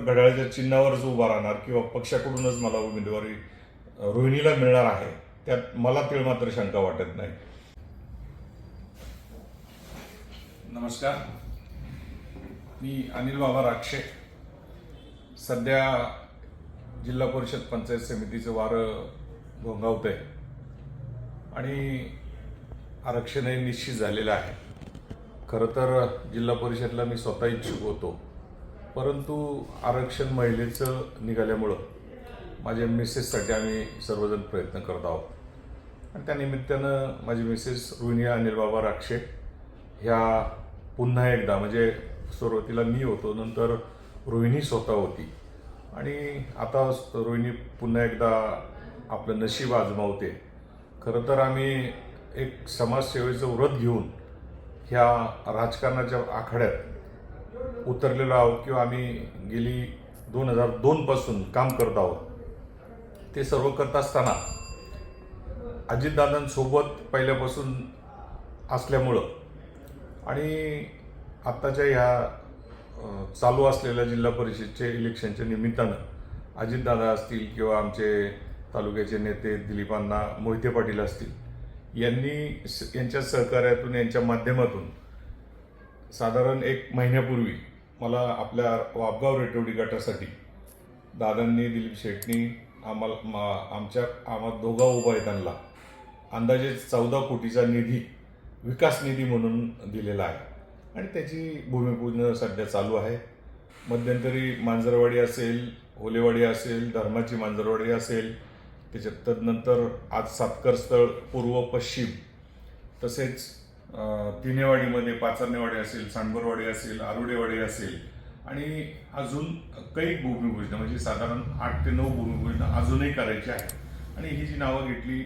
घड्याळाच्या चिन्हावरच उभा राहणार किंवा पक्षाकडूनच मला उमेदवारी रोहिणीला मिळणार आहे त्यात मला तीळ मात्र शंका वाटत नाही. नमस्कार. मी अनिल बाबा राक्षे. सध्या जिल्हा परिषद पंचायत समितीचं वारं घोंगावत आहे आणि आरक्षणही निश्चित झालेलं आहे. खरं तर जिल्हा परिषदला मी स्वतः इच्छुक होतो. परंतु आरक्षण महिलेचं निघाल्यामुळं माझ्या मिसेससाठी आम्ही सर्वजण प्रयत्न करत आहोत. आणि त्या निमित्तानं माझी मिसेस रोहिणी अनिल बाबा राक्षे ह्या पुन्हा एकदा म्हणजे सुरुवातीला मी होतो नंतर रोहिणी स्वतः होती. आणि आता रोहिणी पुन्हा एकदा आपलं नशीब आजमावते. खरं तर आम्ही एक समाजसेवेचं व्रत घेऊन ह्या राजकारणाच्या आखाड्यात उतरलेलो आहोत किंवा आम्ही गेली दोन हजार दोनपासून काम करत आहोत ते सर्व करत असताना अजितदादांसोबत पहिल्यापासून असल्यामुळं आणि आत्ताच्या ह्या चालू असलेल्या जिल्हा परिषदचे इलेक्शनच्या निमित्तानं अजितदादा असतील किंवा आमचे तालुक्याचे नेते दिलीपांना मोहिते पाटील असतील यांनी यांच्या सहकार्यातून यांच्या माध्यमातून साधारण एक महिन्यापूर्वी मला आपल्या वापगाव रेटवडी गटासाठी दादांनी दिलीप शेटनी आम्हाला मा- आमच्या आम्हा दोघा उभा आहे त्यांना अंदाजे चौदा कोटीचा निधी विकास निधी म्हणून दिलेला आहे. आणि त्याची भूमिपूजन सध्या चालू आहे. मध्यंतरी मांजरवाडी असेल होलेवाडी असेल धर्माची मांजरवाडी असेल त्याच्यात तदनंतर आज सातकर स्थळ पूर्व पश्चिम तसेच तिनेवाडीमध्ये पाचरणेवाडी असेल सांडबरवाडी असेल आरुडेवाडी असेल आणि अजून काही भूमिपूजनं म्हणजे साधारण आठ ते नऊ भूमिपूजनं अजूनही करायची आहे. आणि ही जी नावं घेतली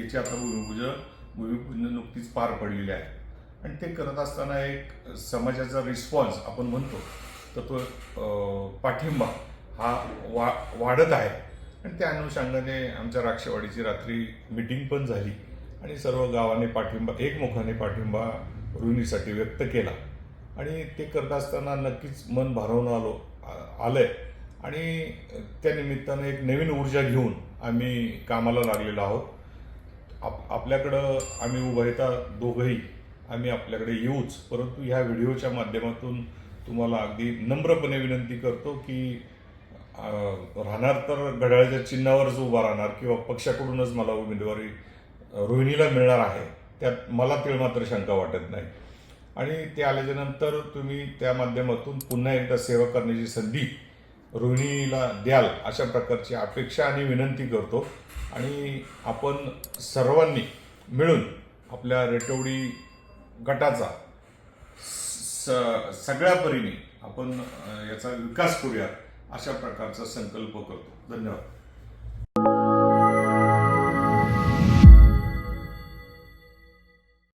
याची आता भूमिपूजन भूमिपूजन नुकतीच पार पडलेली आहे. आणि ते करत असताना एक समाजाचा रिस्पॉन्स आपण म्हणतो तर तो पाठिंबा हा वा वाढत आहे. आणि त्या अनुषंगाने आमच्या राक्षवाडीची रात्री मिटिंग पण झाली. आणि सर्व गावाने पाठिंबा एकमुखाने पाठिंबा रोहिणीसाठी व्यक्त केला. आणि ते करत असताना नक्कीच मन भारावून आलो आलं आलंय. आणि त्यानिमित्तानं एक नवीन ऊर्जा घेऊन आम्ही कामाला लागलेलो आहोत. आप आपल्याकडं आम्ही उभयता दोघंही आम्ही आपल्याकडे येऊच. परंतु ह्या व्हिडिओच्या माध्यमातून तुम्हाला अगदी नम्रपणे विनंती करतो की राहणार तर घड्याळाच्या चिन्हावरच उभा राहणार किंवा पक्षाकडूनच मला उमेदवारी रोहिणीला मिळणार आहे. त्यात मला तीळ मात्र शंका वाटत नाही. आणि ते आल्याच्यानंतर तुम्ही त्या माध्यमातून पुन्हा एकदा सेवा करण्याची संधी रोहिणीला द्याल अशा प्रकारची अपेक्षा आणि विनंती करतो. आणि आपण सर्वांनी मिळून आपल्या रेटवडी गटाचा स- सगळ्या परीने आपण याचा विकास करूया अशा प्रकारचा संकल्प करतो. धन्यवाद.